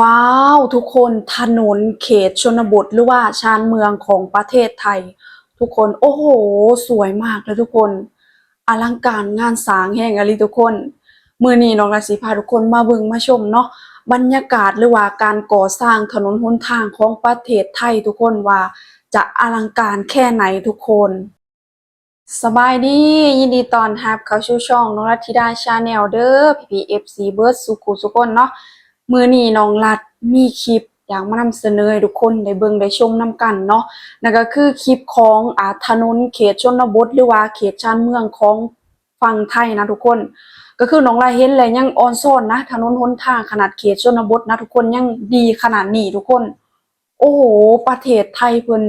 ว้าว ทุกคนถนนเขตชนบทหรือว่าชานเมืองของประเทศไทย ทุกคนโอ้โห สวยมากเลยทุกคน อลังการงานสร้างแห่งอลิทุกคนมื้อนี้น้องราศีพาทุกคนมาเบิ่งมาชมเนาะบรรยากาศหรือว่าการก่อสร้างถนนหนทางของประเทศไทยทุกคนว่าจะอลังการแค่ไหนทุกคน สบายดียินดีตอนรับเขาสู่ช่องน้องรัตธิดาชาแนลเด้อพี่พีเอฟซีเบิร์ดสุขุสุคนเนาะ มื้อนี้น้องรัดมีคลิปอยากมานำเสนอให้ทุกคนได้เบิ่งได้ชมนํกันเนาะนั่นก็คือคลิปของอ่าถนนเขตชนบทหรือว่าเขตชานเมืองของฝั่งไทยนะทุกคน ก็คือน้องลายเห็นเลยยังออนโซนนะถนนหนทางขนาดเขตชนบทนะทุกคนยังดีขนาดนี้ทุกคน โอ้โห ประเทศไทยเพิ่น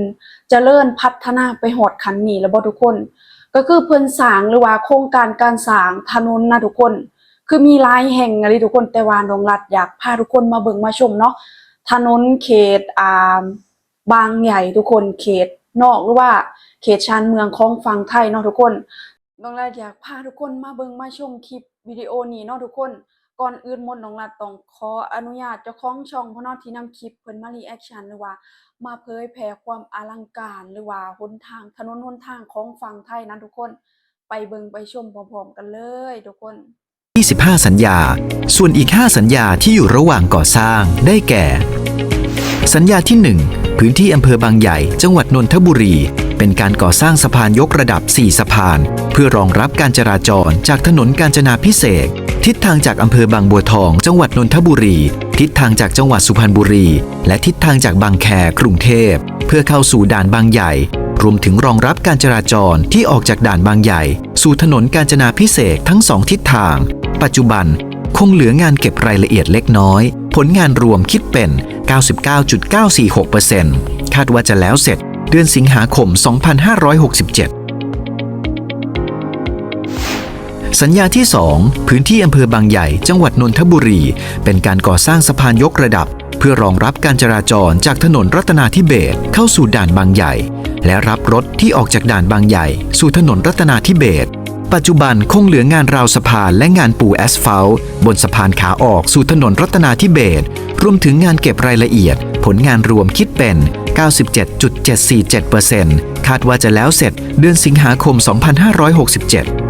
เจริญพัฒนาไปหอดขันนี้แล้วบ่ทุกคน ก็คือเพิ่นสร้างหรือว่าโครงการการสร้างถนนนะทุกคน คือมีหลายแห่งอะลิทุกคนแต่ว่าน้องรัดอยากพาทุกคนมาเบิ่งมาชมเนาะถนนเขตอ่าบางใหญ่ทุกคนเขตนอกหรือว่าเขตชานเมืองของฝั่งไทยเนาะทุกคนน้องรัดอยากพาทุกคนมาเบิ่งมาชมคลิปวิดีโอนี้เนาะทุกคนก่อนอื่นหมดน้องรัดต้องขออนุญาตเจ้าของช่องเพราะเนาะที่นำคลิปเพิ่นมารีแอคชั่นหรือว่า มาเผยแผ่ความอลังการหรือว่าหนทางถนนหนทางของฝั่งไทยนะทุกคนไปเบิ่งไปชมพร้อมๆกันเลยทุกคน 25 สัญญา ส่วนอีก 5 สัญญาที่อยู่ระหว่างก่อสร้าง ได้แก่ สัญญาที่ 1 พื้นที่อำเภอบางใหญ่ จังหวัดนนทบุรี เป็นการก่อสร้างสะพานยกระดับ 4 สะพาน เพื่อรองรับการจราจรจากถนนกาญจนาพิเศษ ทิศทางจากอำเภอบางบัวทอง จังหวัดนนทบุรี ทิศทางจากจังหวัดสุพรรณบุรี และทิศทางจากบางแคกรุงเทพ เพื่อเข้าสู่ด่านบางใหญ่ รวมถึงรองรับการจราจรที่ออกจากด่านบางใหญ่ สู่ถนนกาญจนาพิเศษทั้งสองทิศทาง ปัจจุบัน คงเหลืองานเก็บรายละเอียดเล็กน้อย ผลงานรวมคิดเป็น 99.946%คาดว่าจะแล้วเสร็จเดือนสิงหาคม 2567สัญญาที่ 2 พื้นที่อำเภอบางใหญ่ จังหวัดนนทบุรี เป็นการก่อสร้างสะพานยกระดับ เพื่อรองรับการจราจรจากถนนรัตนาธิเบศเข้าสู่ด่านบางใหญ่ และรับรถที่ออกจากด่านบางใหญ่ สู่ถนนรัตนาธิเบศ ปัจจุบันคงเหลืองานราวสะพานและงานปูแอสฟัลต์บนสะพานขาออกสู่ถนนรัตนาธิเบศรวมถึงงานเก็บรายละเอียด ผลงานรวมคิดเป็น 97.747%คาดว่าจะแล้วเสร็จเดือนสิงหาคม 2567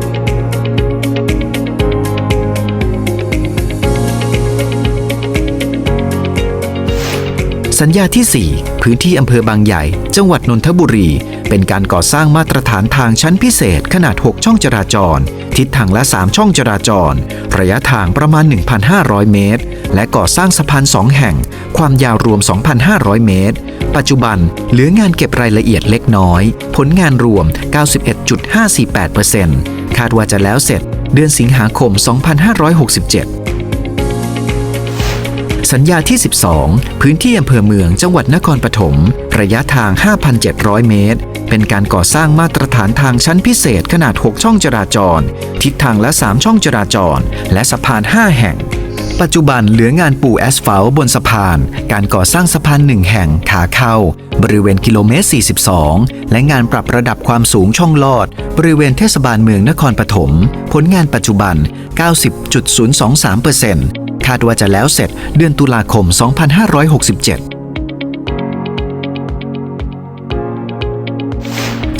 สัญญาที่ 4 พื้นที่อำเภอบางใหญ่ จังหวัดนนทบุรี เป็นการก่อสร้างมาตรฐานทางชั้นพิเศษขนาด 6 ช่องจราจร ทิศทางละ 3 ช่องจราจร ระยะทางประมาณ 1,500 เมตร และก่อสร้างสะพาน 2 แห่ง ความยาวรวม 2,500 เมตร ปัจจุบันเหลืองานเก็บรายละเอียดเล็กน้อย ผลงานรวม 91.548%คาดว่าจะแล้วเสร็จเดือนสิงหาคม 2567 สัญญาที่ 12 พื้นที่อำเภอเมืองจังหวัดนครปฐมระยะทาง 5,700 เมตร เป็นการก่อสร้างมาตรฐานทางชั้นพิเศษขนาด 6 ช่องจราจร ทิศทางละ 3 ช่องจราจร และสะพาน 5 แห่งปัจจุบันเหลืองานปูแอสฟัลต์บนสะพาน การก่อสร้างสะพานหนึ่งแห่งขาเข้า บริเวณกิโลเมตร 42 และงานปรับระดับความสูงช่องลอด บริเวณเทศบาลเมืองนครปฐม ผลงานปัจจุบัน 90.023% คาดว่าจะแล้วเสร็จเดือนตุลาคม 2567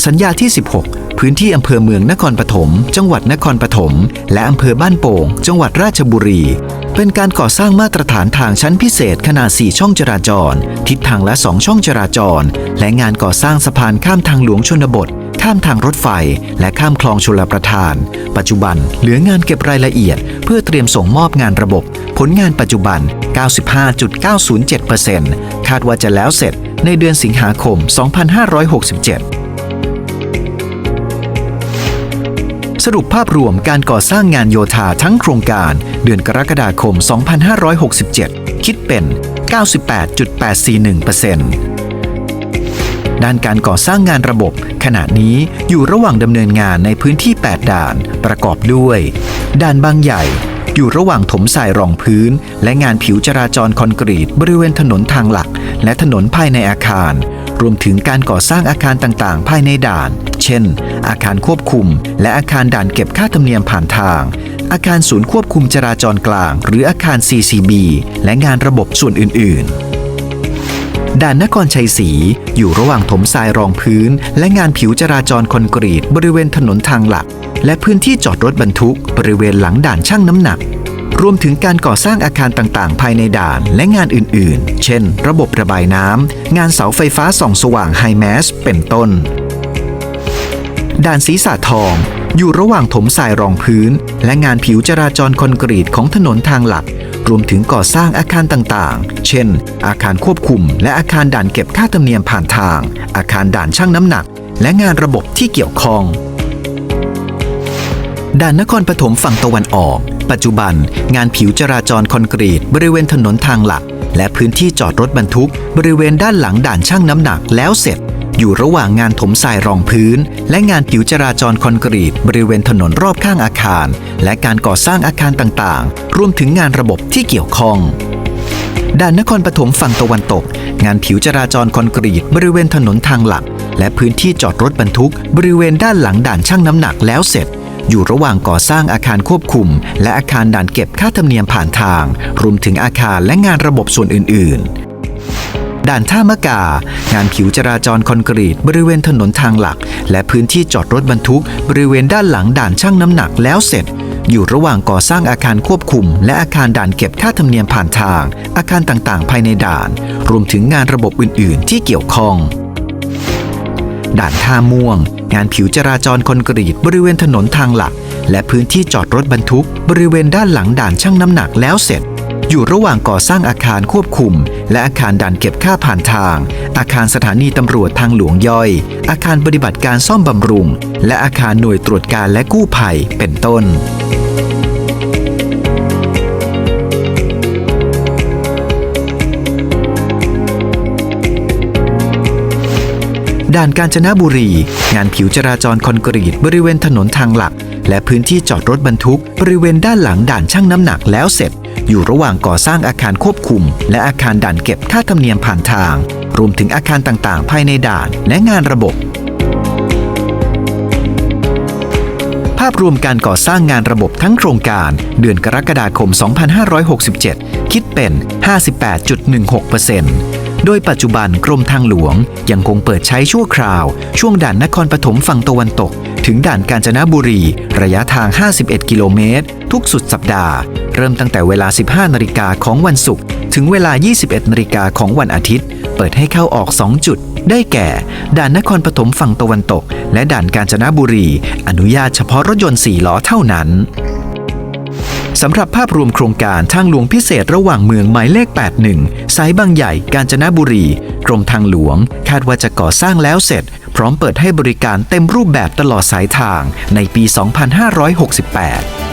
สัญญาที่ 16 พื้นที่อำเภอเมืองนครปฐม จังหวัดนครปฐม และอำเภอบ้านโป่ง จังหวัดราชบุรี เป็นการก่อสร้างมาตรฐานทางชั้นพิเศษขนาด 4 ช่องจราจร ทิศทางละ 2 ช่องจราจร และงานก่อสร้างสะพานข้ามทางหลวงชนบท ข้ามทางรถไฟ และข้ามคลองชลประทาน ปัจจุบันเหลืองานเก็บรายละเอียด เพื่อเตรียมส่งมอบงานระบบ ผลงานปัจจุบัน 95.907%คาดว่าจะแล้วเสร็จในเดือนสิงหาคม 2567สรุปภาพรวมการก่อสร้างงานโยธาทั้งโครงการเดือนกรกฎาคม 2567 คิดเป็น 98.841% ด้านการก่อสร้างงานระบบ ขณะนี้อยู่ระหว่างดำเนินงานในพื้นที่ 8 ด่านประกอบด้วย ด่านบางใหญ่ อยู่ระหว่างถมทรายรองพื้น และงานผิวจราจรคอนกรีต บริเวณถนนทางหลัก และถนนภายในอาคาร รวมถึงการก่อสร้างอาคารต่างๆ ภายในด่าน เช่น อาคารควบคุม และอาคารด่านเก็บค่าธรรมเนียมผ่านทางอาคารศูนย์ควบคุมจราจรกลาง หรืออาคาร CCB และงานระบบส่วนอื่น ๆ ด่านนครชัยศรีอยู่ระหว่างถมทรายรองพื้น และงานผิวจราจรคอนกรีตบริเวณถนนทางหลัก และพื้นที่จอดรถบรรทุก บริเวณหลังด่านช่างน้ำหนัก รวมถึงการก่อสร้างอาคารต่างๆ ภายในด่านและงานอื่น ๆ เช่น ระบบระบายน้ำงานเสาไฟฟ้าส่องสว่างไฮแมสเป็นต้น ด่านศีรษะทอง อยู่ระหว่างถมทรายรองพื้น และงานผิวจราจรคอนกรีตของถนนทางหลัก รวมถึงก่อสร้างอาคารต่างๆ เช่น อาคารควบคุม และอาคารด่านเก็บค่าธรรมเนียมผ่านทาง อาคารด่านช่างน้ำหนัก และงานระบบที่เกี่ยวข้อง ด่านนครปฐมฝั่งตะวันออก ปัจจุบัน งานผิวจราจรคอนกรีต บริเวณถนนทางหลัก และพื้นที่จอดรถบรรทุก บริเวณด้านหลังด่านช่างน้ำหนักแล้วเสร็จ อยู่ระหว่างงานถมทรายรองพื้น และงานผิวจราจรคอนกรีต บริเวณถนนรอบข้างอาคาร และการก่อสร้างอาคารต่างๆ รวมถึงงานระบบที่เกี่ยวข้องด่านนครปฐมฝั่งตะวันตก งานผิวจราจรคอนกรีต บริเวณถนนทางหลัก และพื้นที่จอดรถบรรทุก บริเวณด้านหลังด่านช่างน้ำหนักแล้วเสร็จ อยู่ระหว่างก่อสร้างอาคารควบคุม และอาคารด่านเก็บค่าธรรมเนียมผ่านทาง รวมถึงอาคารและงานระบบส่วนอื่น ๆ ด่านท่ามะกา งานผิวจราจรคอนกรีต บริเวณถนนทางหลัก และพื้นที่จอดรถบรรทุก บริเวณด้านหลังด่านช่างน้ำหนักแล้วเสร็จ อยู่ระหว่างก่อสร้างอาคารควบคุม และอาคารด่านเก็บค่าธรรมเนียมผ่านทาง อาคารต่างๆ ภายในด่าน รวมถึงงานระบบอื่น ๆ ที่เกี่ยวข้อง ด่านท่าม่วง งานผิวจราจรคอนกรีต บริเวณถนนทางหลัก และพื้นที่จอดรถบรรทุก บริเวณด้านหลังด่านช่างน้ำหนักแล้วเสร็จ อยู่ระหว่างก่อสร้างอาคารควบคุม และอาคารด่านเก็บค่าผ่านทาง อาคารสถานีตำรวจทางหลวงย่อย อาคารปฏิบัติการซ่อมบำรุง และอาคารหน่วยตรวจการและกู้ภัยเป็นต้นด่านกาญจนบุรี งานผิวจราจรคอนกรีตบริเวณถนนทางหลัก และพื้นที่จอดรถบรรทุก บริเวณด้านหลังด่านช่างน้ำหนักแล้วเสร็จ อยู่ระหว่างก่อสร้างอาคารควบคุม และอาคารด่านเก็บค่าธรรมเนียมผ่านทาง รวมถึงอาคารต่างๆ ภายในด่านและงานระบบ ภาพรวมการก่อสร้างงานระบบทั้งโครงการ เดือนกรกฎาคม 2567 คิดเป็น 58.16%โดยปัจจุบันกรมทางหลวงยังคงเปิดใช้ชั่วคราว ช่วงด่านนครปฐมฝั่งตะวันตก ถึงด่านกาญจนบุรี ระยะทาง 51 กิโลเมตร ทุกสุดสัปดาห์ เริ่มตั้งแต่เวลา 15นาฬิกาของวันศุกร์ถึงเวลา 21นาฬิกาของวันอาทิตย์ เปิดให้เข้าออก 2 จุด ได้แก่ ด่านนครปฐมฝั่งตะวันตก และด่านกาญจนบุรี อนุญาตเฉพาะรถยนต์ 4 ล้อเท่านั้นสำหรับภาพรวมโครงการทางหลวงพิเศษระหว่างเมืองหมายเลข 81 สายบางใหญ่กาญจนบุรี กรมทางหลวง คาดว่าจะก่อสร้างแล้วเสร็จ พร้อมเปิดให้บริการเต็มรูปแบบตลอดสายทางในปี 2568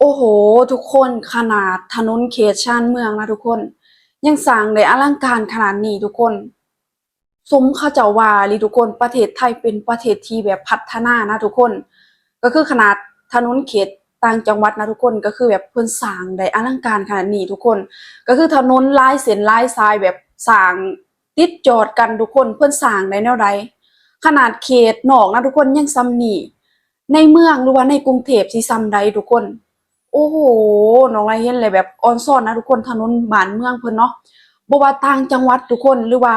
โอ้โห ทุกคนขนาดถนนเขตชานเมืองนะทุกคน ยังสร้างได้อลังการขนาดนี้ทุกคน สมเขาเจ้าว่าอีหลีทุกคนประเทศไทยเป็นประเทศที่แบบพัฒนานะทุกคน ก็คือขนาดถนนเขตต่างจังหวัดนะทุกคนก็คือแบบเพิ่นสร้างได้อลังการขนาดนี้ทุกคน ก็คือถนนลายเส้นลายสายแบบสร้างติดจอดกันทุกคนเพิ่นสร้างได้แนวใดขนาดเขตนอกนะทุกคนยังซ้ำนี่ในเมืองหรือว่าในกรุงเทพสิซ้ำใดทุกคน โอ้โหน้องไรเห็นเลยแบบออนซ่อนนะทุกคนถนนบ้านเมืองเพิ่นเนาะบ่ว่าต่างจังหวัดทุกคนหรือว่า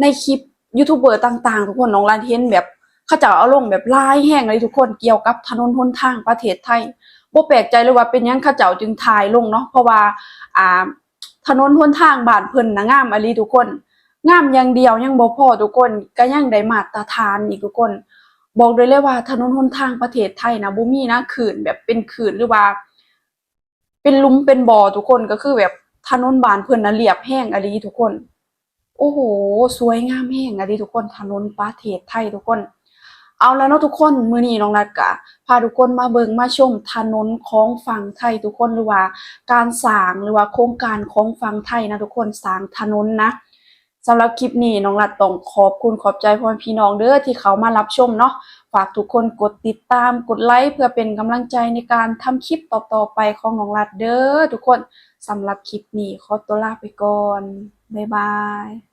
ในคลิปยูทูบเบอร์ต่างๆ ทุกคนน้องไรเห็นแบบเขาเจ้าเอาลงแบบลายแห่งเลยทุกคนเกี่ยวกับถนนหนทางประเทศไทยบ่แปลกใจเลยว่าเป็นยังเขาเจ้าจึงถ่ายลงเนาะเพราะว่าอ่าถนนหนทางบ้านเพิ่นนะงามอลีทุกคน งามอย่างเดียวยังบ่พอทุกคนก็ยังได้มาตรฐานอีกทุกคน บอกได้เลยว่าถนนหนทางประเทศไทยนะบ่มีนะขื่นแบบเป็นขื่นหรือว่า เป็นลุมเป็นบ่อทุกคนก็คือแบบถนนบานเพิ่นนะเรียบแห้งอหลีทุกคน โอ้โห สวยงามแห้งอหลีทุกคนถนนประเทศไทยทุกคน เอาแล้วเนาะทุกคนมือนี้น้องนัดกะพาทุกคนมาเบิงมาชมถนนของฝั่งไทยทุกคนหรือว่า การสร้างหรือว่าโครงการของฝั่งไทยนะทุกคนสร้างถนนนะสำหรับคลิปนี้น้องรัดต้องขอบคุณขอบใจพ่อแม่พี่น้องเด้อที่เขามารับชมเนาะ ฝากทุกคนกดติดตามกดไลค์เพื่อเป็นกำลังใจในการทำคลิปต่อๆไปของน้องรัดเด้อทุกคนสำหรับคลิปนี้ขอตัวลาไปก่อน บ๊ายบาย